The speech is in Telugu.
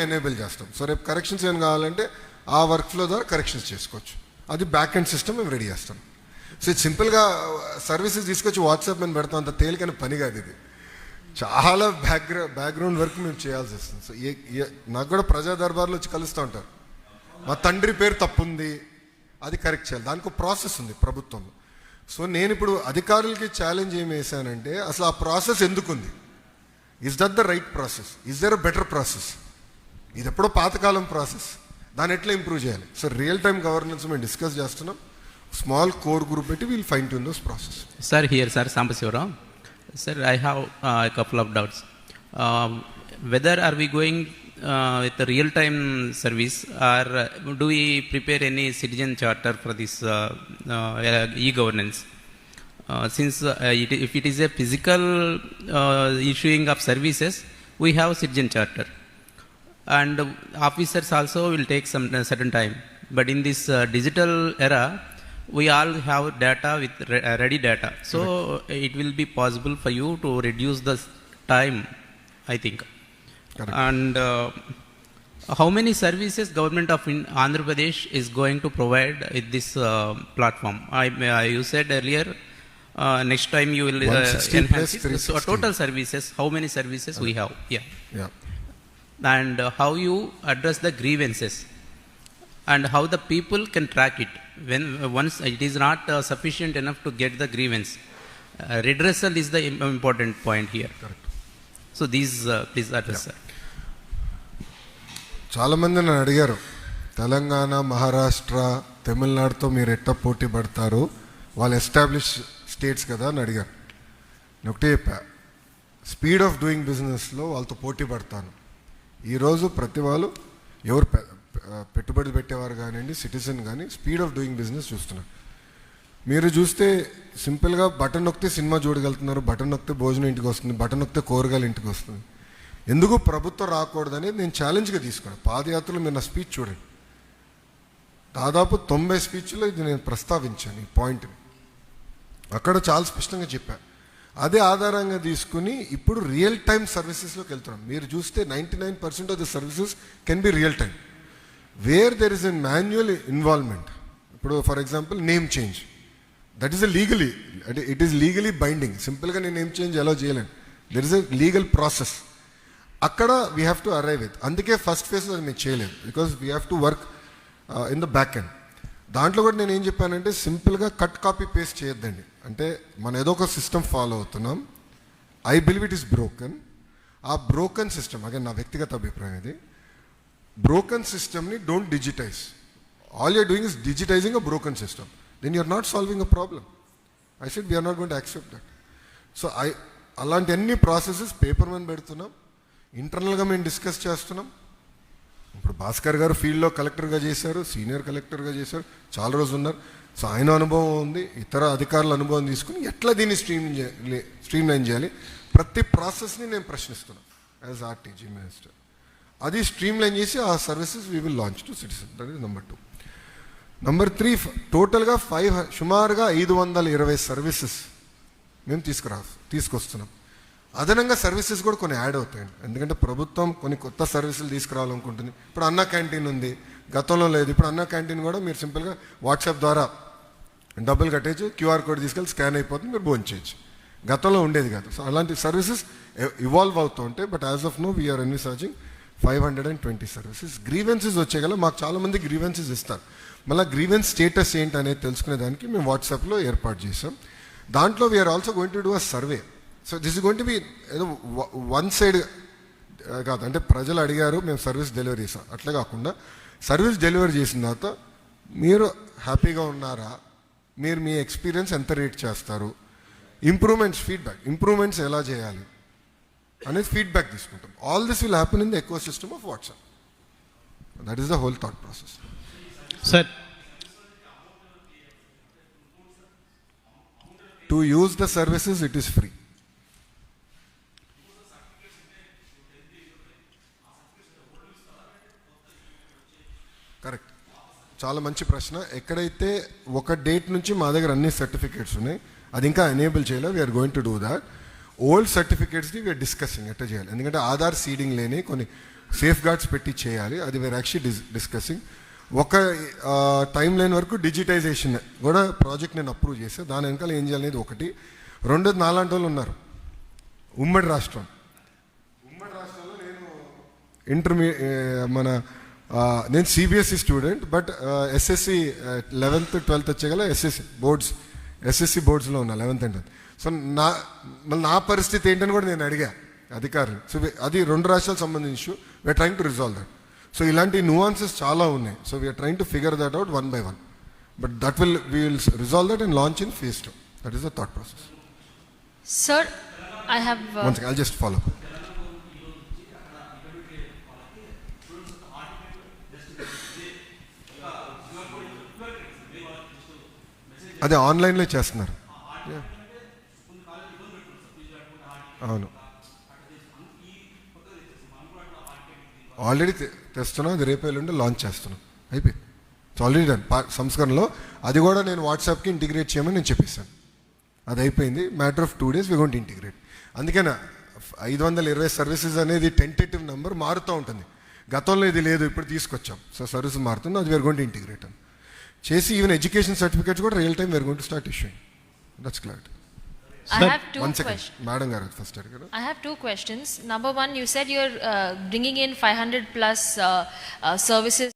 ఎనేబుల్ చేస్తాం. సో రేపు కరెక్షన్స్ ఏం కావాలంటే ఆ వర్క్ ఫ్లో ద్వారా కరెక్షన్స్ చేసుకోవచ్చు. అది బ్యాక్ ఎండ్ సిస్టమ్ మేము రెడీ చేస్తాం. సో ఇది సింపుల్గా సర్వీసెస్ uh, తీసుకొచ్చి వాట్సాప్ మీద పెడతాం. అంత తేలికైన పని కాదు ఇది. చాలా బ్యాక్గ్రౌ బ్యాక్గ్రౌండ్ వర్క్ మేము చేయాల్సి వస్తుంది. సో ఏ నాకు కూడా ప్రజా దర్బార్లో వచ్చి కలుస్తూ ఉంటారు. మా తండ్రి పేరు తప్పుంది. అది కరెక్ట్ చేయాలి. దానికి ఒక ప్రాసెస్ ఉంది ప్రభుత్వంలో. సో నేను ఇప్పుడు అధికారులకి ఛాలెంజ్ ఏం వేసానంటే అసలు ఆ ప్రాసెస్ ఎందుకుంది? Is that the right process is there a better process ఇది ఎప్పుడో పాతకాలం ప్రాసెస్. దాన్ని ఎట్లా ఇంప్రూవ్ చేయాలి? సో రియల్ టైమ్ గవర్నెన్స్ మేము డిస్కస్ చేస్తున్నాం. స్మాల్ కోర్ గ్రూప్ పెట్టి we'll fine tune those process sir here sir Sambasivarao sir I have I couple of doubts whether are we going with real time service or do you prepare any citizen charter for this e governance since it if it is a physical issuing of services we have citizen charter And officers also will take some uh, certain time. But in this uh, digital era, we all have data with re- uh, ready data. So it will be possible for you to reduce the time, I think. Correct. And uh, how many services government of Andhra Pradesh is going to provide with this uh, platform? I, uh, you said earlier. Uh, next time you will uh, enhance it. So total services, how many services we have? Yeah yeah and uh, how you address the grievances and how the people can track it when uh, once it is not uh, sufficient enough to get the grievance uh, redressal is the im- important point here correct so these uh, please address sir. చాలామంది నన్ను అడిగారు తెలంగాణ మహారాష్ట్ర తమిళనాడుతో మీరు ఎట్ట పోటీ పడతారు వాళ్ళు ఎస్టాబ్లిష్ స్టేట్స్ కదా అని అడిగారు నేను ఒకటే చెప్పా స్పీడ్ ఆఫ్ డూయింగ్ బిజినెస్లో వాళ్ళతో పోటీ పడతాను ఈరోజు ప్రతి వాళ్ళు ఎవరు పెట్టుబడి పెట్టేవారు కానివ్వండి సిటిజన్ కానీ స్పీడ్ ఆఫ్ డూయింగ్ బిజినెస్ చూస్తున్నారు. మీరు చూస్తే సింపుల్గా బటన్ నొక్కితే సినిమా చూడగలుగుతున్నారు బటన్ నొక్కితే భోజనం ఇంటికి వస్తుంది బటన్ నొక్కితే కూరగాయలు ఇంటికి వస్తుంది. ఎందుకు ప్రభుత్వం రాకూడదని నేను ఛాలెంజ్గా తీసుకున్నాను. పాదయాత్రలో మీరు నా స్పీచ్ చూడండి. దాదాపు తొంభై స్పీచ్లో ఇది నేను ప్రస్తావించాను ఈ పాయింట్ని అక్కడ చాలా స్పష్టంగా చెప్పాను అదే ఆధారంగా తీసుకుని ఇప్పుడు రియల్ టైం సర్వీసెస్లోకి వెళ్తున్నాం. మీరు చూస్తే ninety nine percent of the services can be real time where there is an manual involvement ఇప్పుడు for example name change that is a legally అంటే ఇట్ ఈస్ లీగలీ బైండింగ్ సింపుల్గా నేను నేమ్ చేంజ్ ఎలా చేయలేను there is a legal process అక్కడ we have to arrive with అందుకే ఫస్ట్ ఫేస్ అది మేము చేయలేదు because we have to work in the back end దాంట్లో కూడా నేను ఏం చెప్పానంటే సింపుల్గా కట్ కాపీ పేస్ట్ చేయొద్దండి. అంటే మనం ఏదో ఒక సిస్టమ్ ఫాలో అవుతున్నాం. I believe it is broken. ఆ బ్రోకన్ సిస్టమ్ అదే నా వ్యక్తిగత అభిప్రాయం ఇది బ్రోకన్ సిస్టమ్ని don't digitize. All you're doing is digitizing a broken system. Then you're not solving a problem. I said we're not going accept that. So I అలాంటి అన్ని ప్రాసెసెస్ పేపర్ మీద పెడుతున్నాం. ఇంటర్నల్గా మేము డిస్కస్ చేస్తున్నాం. భాస్కర్ గారు ఫీల్డ్లో కలెక్టర్గా చేశారు సీనియర్ కలెక్టర్గా చేశారు చాలా రోజులు ఉన్నారు. సో ఆయన అనుభవం ఉంది ఇతర అధికారుల అనుభవం తీసుకుని ఎట్లా దీన్ని స్ట్రీమ్ స్ట్రీమ్ లైన్ చేయాలి? ప్రతి ప్రాసెస్ని నేను ప్రశ్నిస్తున్నాను యాజ్ ఆర్టీజీ మినిస్టర్. అది స్ట్రీమ్ లైన్ చేసి ఆ services we will launch to citizen that number two. Number three టోటల్గా ఫైవ్ సుమారుగా ఐదు వందల ఇరవై సర్వీసెస్ మేము తీసుకురా తీసుకొస్తున్నాం. అదనంగా సర్వీసెస్ కూడా కొన్ని యాడ్ అవుతాయండి ఎందుకంటే ప్రభుత్వం కొన్ని కొత్త సర్వీసులు తీసుకురావాలనుకుంటుంది. ఇప్పుడు అన్న క్యాంటీన్ ఉంది. గతంలో లేదు. ఇప్పుడు అన్న క్యాంటీన్ కూడా మీరు సింపుల్గా వాట్సాప్ ద్వారా డబ్బులు కట్టేసి క్యూఆర్ కోడ్ తీసుకెళ్ళి స్కాన్ అయిపోతుంది మీరు భోజనం గతంలో ఉండేది కాదు. సో అలాంటి సర్వీసెస్ ఇవాల్వ్ అవుతూ ఉంటాయి. But as of now we're ఎన్ని searching five hundred and twenty services grievances వచ్చేగల మాకు చాలామంది గ్రీవెన్సెస్ ఇస్తారు. మళ్ళీ గ్రీవెన్స్ స్టేటస్ ఏంటి అనేది తెలుసుకునే దానికి మేము వాట్సాప్లో ఏర్పాటు చేసాం దాంట్లో we're also going to do a survey so this is going to be ఏదో వన్ సైడ్ కాదు అంటే ప్రజలు అడిగారు మేము సర్వీస్ డెలివరీ చేసాం. అట్లా కాకుండా సర్వీస్ డెలివరీ చేసిన తర్వాత మీరు హ్యాపీగా ఉన్నారా? మీరు మీ ఎక్స్పీరియన్స్ ఎంత రేట్ చేస్తారు? ఇంప్రూవ్మెంట్స్ ఫీడ్బ్యాక్ ఇంప్రూవ్మెంట్స్ ఎలా చేయాలి? అనేది ఫీడ్బ్యాక్ తీసుకుంటాం. All this will happen in the eco system of WhatsApp that is the whole thought process sir. To use the services it is free correct చాలా మంచి ప్రశ్న. ఎక్కడైతే ఒక డేట్ నుంచి మా దగ్గర అన్ని సర్టిఫికేట్స్ ఉన్నాయి అది ఇంకా ఎనేబుల్ చేయలేదు we're going to do that old సర్టిఫికేట్స్ని we're discussing ఎట్లా చేయాలి? ఎందుకంటే ఆధార్ సీడింగ్ లేని కొన్ని సేఫ్ గార్డ్స్ పెట్టి చేయాలి అది వీఆర్ యాక్చువల్లీ డిస్ డిస్కసింగ్ ఒక టైం లైన్ వరకు డిజిటైజేషన్ కూడా ప్రాజెక్ట్ నేను అప్రూవ్ చేస్తే దాని వెనకాల ఏం చేయాలనేది ఒకటి. రెండోది నాలాంటి వాళ్ళు ఉన్నారు. ఉమ్మడి రాష్ట్రం. ఉమ్మడి రాష్ట్రంలో నేను ఇంటర్మీ మన నేను CBSE student but SSC eleventh twelfth వచ్చేగల SSC boards SSC బోర్డ్స్లో ఉన్నా లెవెన్త్ అండ్ సో నా మళ్ళీ నా పరిస్థితి ఏంటని కూడా నేను అడిగా అధికారులు. సో అది రెండు రాష్ట్రాలకు సంబంధించి issue we're trying to resolve that so ఇలాంటి nuances చాలా ఉన్నాయి. So we're trying to figure that out one by one but that will we will resolve that and launch in phase two that is the thought process once I just follow అదే ఆన్లైన్లో చేస్తున్నారు. అవును. ఆల్రెడీ తెస్తున్నాం అది రేపు ఎల్లుండి లాంచ్ చేస్తున్నాం. అయిపోయింది. ఇట్స్ ఆల్రెడీ డన్ సంస్కరణలో అది కూడా నేను వాట్సాప్కి ఇంటిగ్రేట్ చేయమని నేను చెప్పేశాను. అది అయిపోయింది. Matter of two days we gonna integrate అందుకనే ఐదు వందల ఇరవై సర్వీసెస్ అనేది టెంటేటివ్ నెంబర్ మారుతూ ఉంటుంది. గతంలో ఇది లేదు ఇప్పుడు తీసుకొచ్చాం. సో సర్వీస్ మారుతుంది అది వేర్ గోంట్ ఇంటిగ్రేట్ అని. చేసి ఈవెన్ ఎడ్యుకేషన్ సర్టిఫికేట్స్ కూడా real time we're gonna start issuing that's clarity I Sir, have two one second questions. Madam గారు ఫస్ట్ అడిగారు I have two questions. Number one, you said you're uh, bringing in 500 plus uh, uh, services